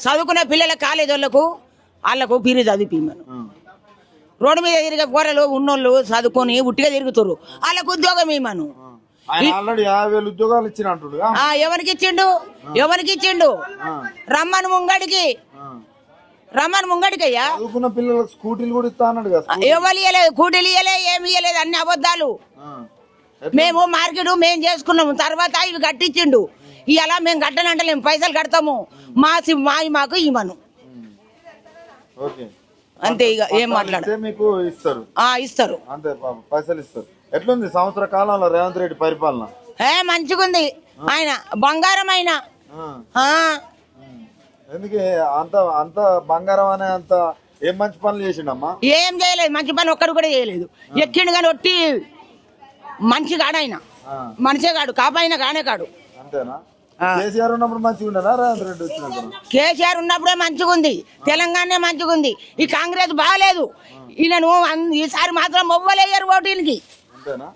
చదువుకునే పిల్లల కాలేజ్ వాళ్ళకు వాళ్ళకు పీరి చదివిమను ఆ. రోడ్డు మీద తిరిగే కూరలు ఉన్నోళ్ళు చదువుకొని ఉట్టిగా తిరుగుతారు వాళ్ళకు ఉద్యోగం ఇమ్మను ఎవరికి ఇచ్చిండు ఎవరికి ఇచ్చిండు రమ్మను ముంగడికి. రమ్మను ముంగడికి అయ్యా చదువుకున్న పిల్లలకు స్కూటీలు కూడా ఇస్తా అన్నాడు కదా ఎవరు ఇయ్యలేదు కూటీలు ఇయ్యలే ఏమి ఇయ్యలేదు అన్ని అబద్ధాలు. మేము మార్కెట్ మేము చేసుకున్నాము. తర్వాత ఇవి కట్టించిండు. ఇలా మేము కట్టనంటలేము పైసలు కడతాము. మా మావి మాకు ఇవ్వను. ఓకే. అంతే ఇక ఏం మాట్లాడ ఇస్తే మీకు ఇస్తారు. ఆ, ఇస్తారు. అంతే పైసలు ఇస్తారు. ఎట్లుంది సంవత్సర కాలంలో రేవంత్ రెడ్డి పరిపాలన? ఏ మంచిగుంది. ఆయన బంగారం ఆయన. ఎందుకే అంత అంత బంగారం అనే అంత ఏం మంచి పనులు చేసిండమ్మా? ఏం చేయలేదు మంచి పని ఒక్కడు కూడా చేయలేదు. ఎక్కిండు కానీ ఒట్టి మంచి కాడు ఆయన. మనిషే కాడు కాపాయిన కానే కాడు. అంతేనా. కేసీఆర్ ఉన్నప్పుడు మంచిగా ఉండనా? రేవంత్ రెడ్డి వచ్చినప్పుడు? కేసీఆర్ ఉన్నప్పుడే మంచిగుంది. తెలంగాణ మంచిగుంది. ఈ కాంగ్రెస్ బాగాలేదు. ఈయనను అన్- ఈసారి మాత్రం మొవ్వలేయరు ఓటీలకి అంతేనా?